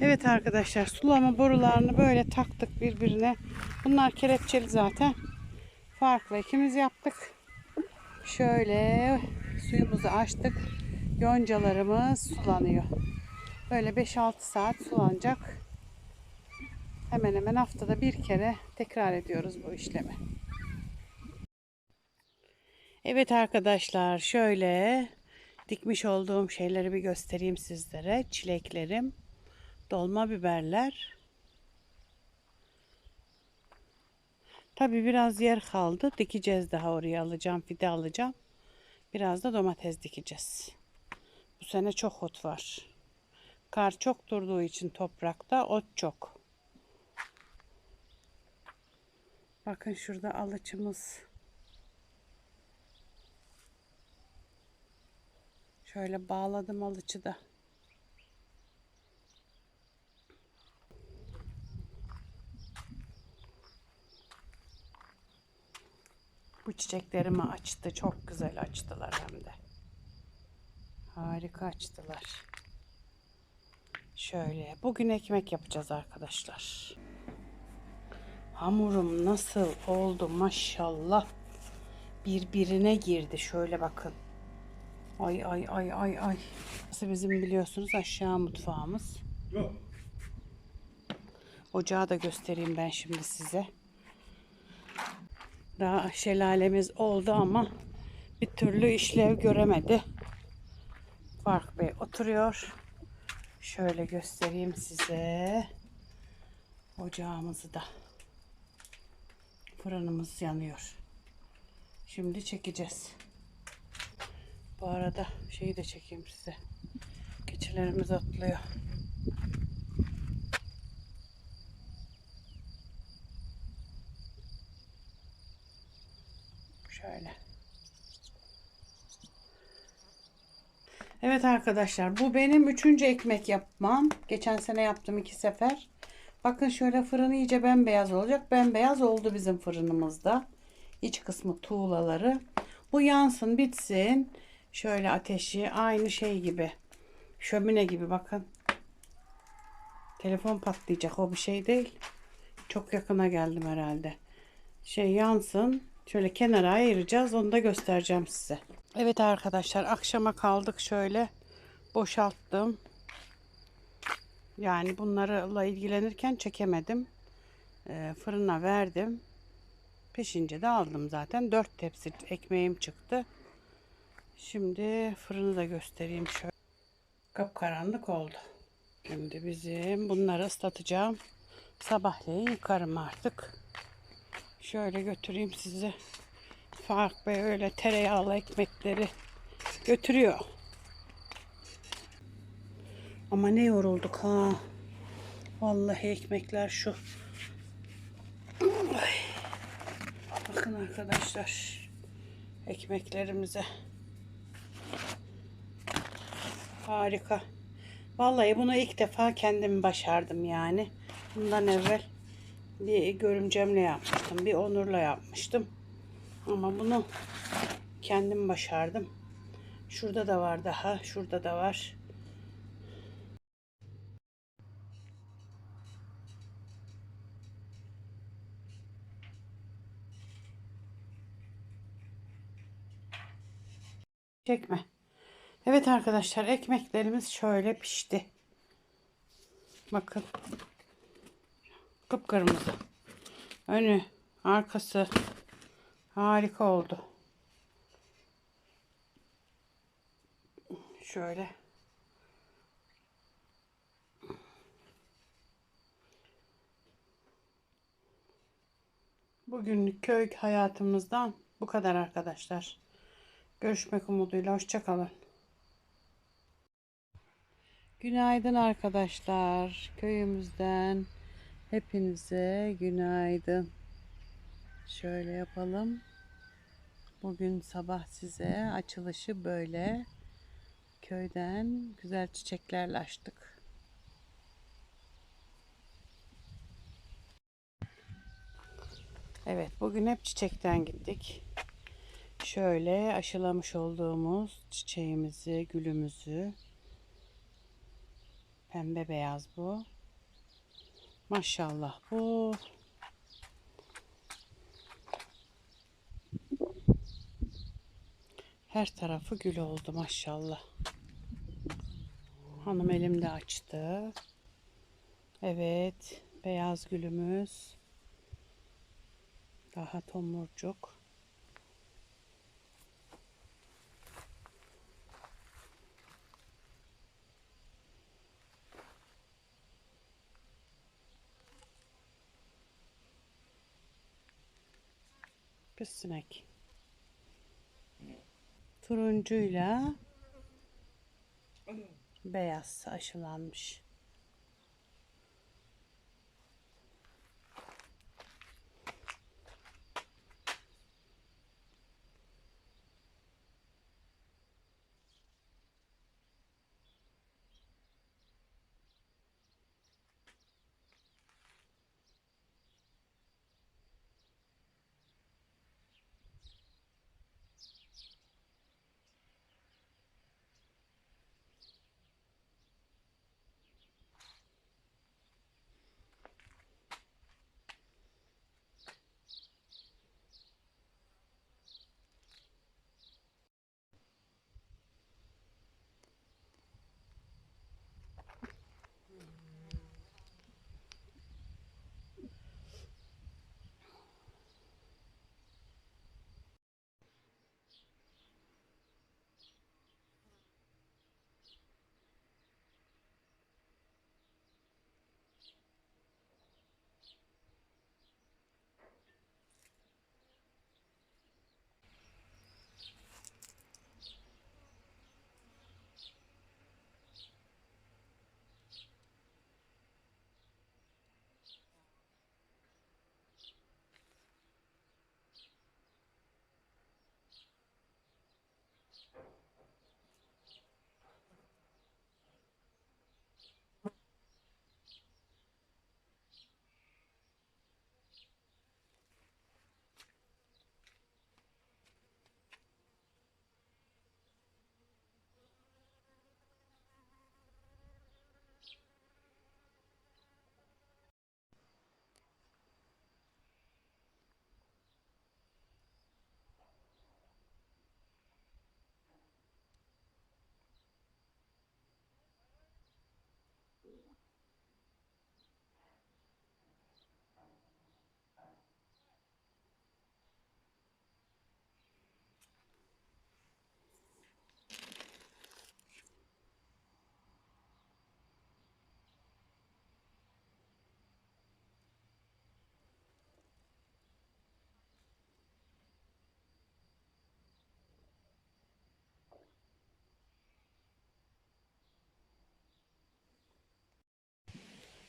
Evet arkadaşlar sulama borularını böyle taktık birbirine. Bunlar kelepçeli zaten. Farklı ikimiz yaptık. Şöyle suyumuzu açtık. Yoncalarımız sulanıyor. Böyle 5-6 saat sulanacak. Hemen hemen haftada bir kere tekrar ediyoruz bu işlemi. Evet arkadaşlar şöyle dikmiş olduğum şeyleri bir göstereyim sizlere. Çileklerim, dolma biberler. Tabi biraz yer kaldı. Dikeceğiz daha oraya alacağım, fide alacağım. Biraz da domates dikeceğiz. Bu sene çok ot var. Kar çok durduğu için toprakta ot çok. Bakın şurada alıçımız. Şöyle bağladım alıçı da. Çiçeklerimi açtı. Çok güzel açtılar hem de. Harika açtılar. Şöyle bugün ekmek yapacağız arkadaşlar. Hamurum nasıl oldu maşallah. Birbirine girdi. Şöyle bakın. Ay ay ay ay ay. Burası bizim biliyorsunuz aşağı mutfağımız. Ocağı da göstereyim ben şimdi size. Daha şelalemiz oldu ama bir türlü işlev göremedi. Fark Bey oturuyor. Şöyle göstereyim size. Ocağımızı da. Fırınımız yanıyor. Şimdi çekeceğiz. Bu arada şeyi de çekeyim size. Keçilerimiz otluyor. Şöyle. Evet arkadaşlar bu benim üçüncü ekmek yapmam. Geçen sene yaptım iki sefer. Bakın şöyle fırın iyice bembeyaz olacak. Bembeyaz oldu bizim fırınımızda. İç kısmı tuğlaları. Bu yansın bitsin. Şöyle ateşi aynı şey gibi. Şömine gibi bakın. Telefon patlayacak o bir şey değil. Çok yakına geldim herhalde. Şey yansın. Şöyle kenara ayıracağız. Onu da göstereceğim size. Evet arkadaşlar akşama kaldık şöyle. Boşalttım. Yani bunlarla ilgilenirken çekemedim. Ee, fırına verdim. Pişince de aldım zaten. 4 tepsi ekmeğim çıktı. Şimdi fırını da göstereyim şöyle. Kapkaranlık oldu. Şimdi bizim bunları ıslatacağım. Sabahleyin yıkarım artık. Şöyle götüreyim size. Fark Bey öyle tereyağlı ekmekleri götürüyor. Ama ne yorulduk ha. Vallahi ekmekler şu. Bakın arkadaşlar. Ekmeklerimize. Harika. Vallahi bunu ilk defa kendim başardım yani. Bundan evvel bir görümcemle yapmıştım. Bir Onur'la yapmıştım. Ama bunu kendim başardım. Şurada da var daha. Şurada da var. Çekme. Evet arkadaşlar ekmeklerimiz şöyle pişti. Bakın. Kıpkırmızı. Önü, arkası harika oldu. Şöyle. Bugünlük köy hayatımızdan bu kadar arkadaşlar. Görüşmek umuduyla hoşçakalın. Günaydın arkadaşlar. Köyümüzden hepinize günaydın. Şöyle yapalım. Bugün sabah size açılışı böyle köyden güzel çiçeklerle açtık. Evet, bugün hep çiçekten gittik. Şöyle aşılamış olduğumuz çiçeğimizi, gülümüzü Pembe beyaz bu. Maşallah bu. Her tarafı gül oldu maşallah. Hanım elimde açtı. Evet, beyaz gülümüz. Daha tomurcuk. Bir sinek. Turuncuyla beyaz aşılanmış.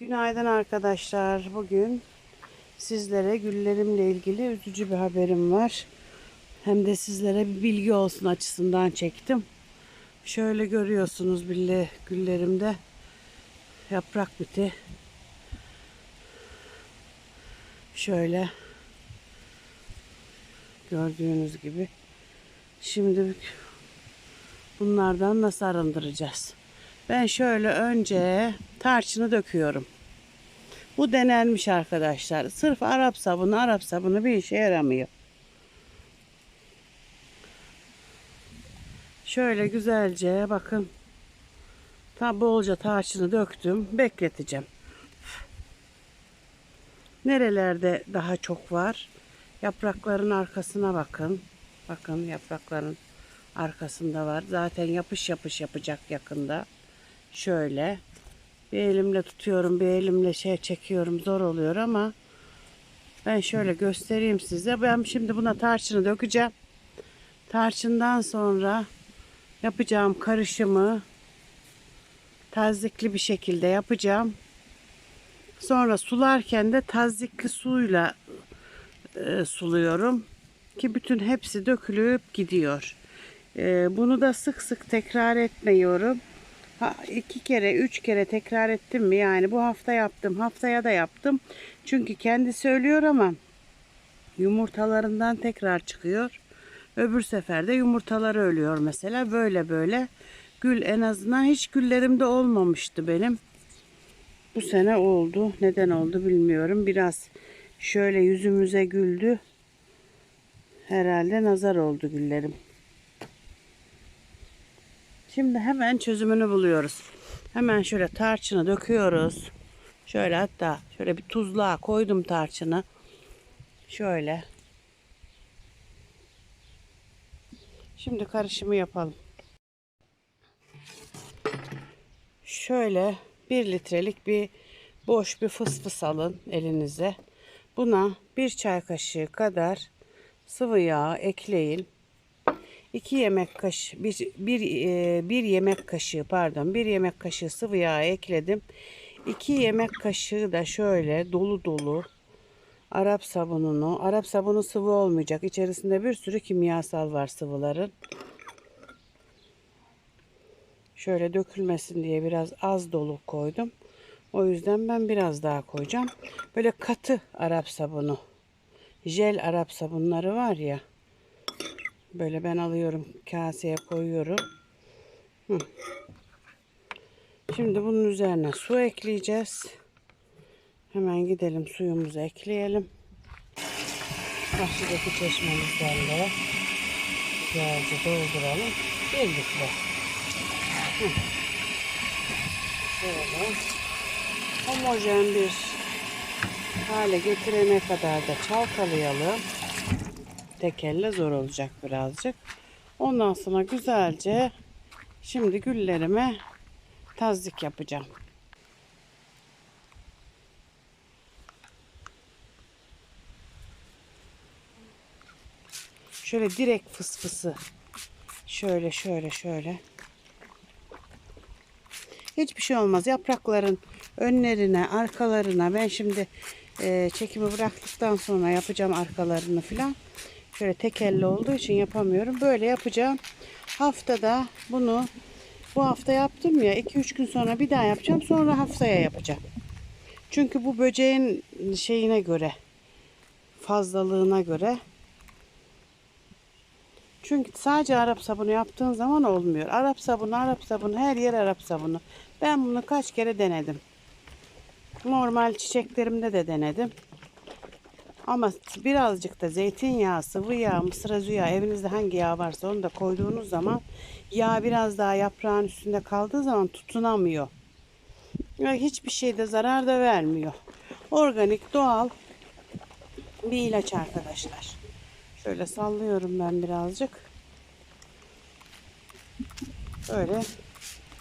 Günaydın arkadaşlar. Bugün sizlere güllerimle ilgili üzücü bir haberim var. Hem de sizlere bir bilgi olsun açısından çektim. Şöyle görüyorsunuz bile güllerimde yaprak biti. Şöyle gördüğünüz gibi. Şimdi bunlardan nasıl arındıracağız? Ben şöyle önce tarçını döküyorum. Bu denenmiş arkadaşlar. Sırf Arap sabunu, Arap sabunu bir işe yaramıyor. Şöyle güzelce bakın. Tam bolca tarçını döktüm. Bekleteceğim. Nerelerde daha çok var? Yaprakların arkasına bakın. Bakın yaprakların arkasında var. Zaten yapış yapış yapacak yakında. Şöyle bir elimle tutuyorum, bir elimle şey çekiyorum. Zor oluyor ama ben şöyle göstereyim size. Ben şimdi buna tarçını dökeceğim. Tarçından sonra yapacağım karışımı tazikli bir şekilde yapacağım. Sonra sularken de tazikli suyla e, suluyorum ki bütün hepsi dökülüp gidiyor. E, bunu da sık sık tekrar etmiyorum. Ha, iki kere, üç kere tekrar ettim mi? Yani bu hafta yaptım, haftaya da yaptım. Çünkü kendi söylüyor ama yumurtalarından tekrar çıkıyor. Öbür seferde yumurtaları ölüyor mesela. Böyle böyle gül en azından hiç güllerimde olmamıştı benim. Bu sene oldu. Neden oldu bilmiyorum. Biraz şöyle yüzümüze güldü. Herhalde nazar oldu güllerim. Şimdi hemen çözümünü buluyoruz. Hemen şöyle tarçını döküyoruz. Şöyle hatta şöyle bir tuzluğa koydum tarçını. Şöyle. Şimdi karışımı yapalım. Şöyle bir litrelik bir boş bir fısfıs alın elinize. Buna bir çay kaşığı kadar sıvı yağ ekleyin. 2 yemek kaşığı bir, bir, e, bir yemek kaşığı pardon bir yemek kaşığı sıvı yağ ekledim. 2 yemek kaşığı da şöyle dolu dolu Arap sabununu. Arap sabunu sıvı olmayacak. İçerisinde bir sürü kimyasal var sıvıların. Şöyle dökülmesin diye biraz az dolu koydum. O yüzden ben biraz daha koyacağım. Böyle katı Arap sabunu. Jel Arap sabunları var ya. Böyle ben alıyorum kaseye koyuyorum. Hı. Şimdi bunun üzerine su ekleyeceğiz. Hemen gidelim suyumuzu ekleyelim. Bahçedeki çeşmemizden de güzelce dolduralım. Bir litre. Hı. Böyle homojen bir hale getirene kadar da çalkalayalım. Tek elle zor olacak birazcık. Ondan sonra güzelce şimdi güllerime tazdik yapacağım. Şöyle direkt fısfısı. Şöyle şöyle şöyle. Hiçbir şey olmaz. Yaprakların önlerine, arkalarına ben şimdi e, çekimi bıraktıktan sonra yapacağım arkalarını filan. Şöyle tek elle olduğu için yapamıyorum. Böyle yapacağım. Haftada bunu bu hafta yaptım ya 2-3 gün sonra bir daha yapacağım. Sonra haftaya yapacağım. Çünkü bu böceğin şeyine göre fazlalığına göre çünkü sadece Arap sabunu yaptığın zaman olmuyor. Arap sabunu, Arap sabunu, her yer Arap sabunu. Ben bunu kaç kere denedim. Normal çiçeklerimde de denedim. Ama birazcık da zeytinyağı, sıvı yağ, mısır özü yağı, evinizde hangi yağ varsa onu da koyduğunuz zaman yağ biraz daha yaprağın üstünde kaldığı zaman tutunamıyor. Yani hiçbir şeyde zarar da vermiyor. Organik, doğal bir ilaç arkadaşlar. Şöyle sallıyorum ben birazcık. Böyle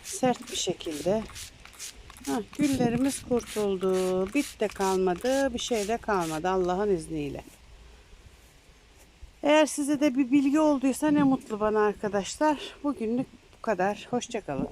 sert bir şekilde. Heh, güllerimiz kurtuldu. Bit de kalmadı. Bir şey de kalmadı Allah'ın izniyle. Eğer size de bir bilgi olduysa ne mutlu bana arkadaşlar. Bugünlük bu kadar. Hoşçakalın.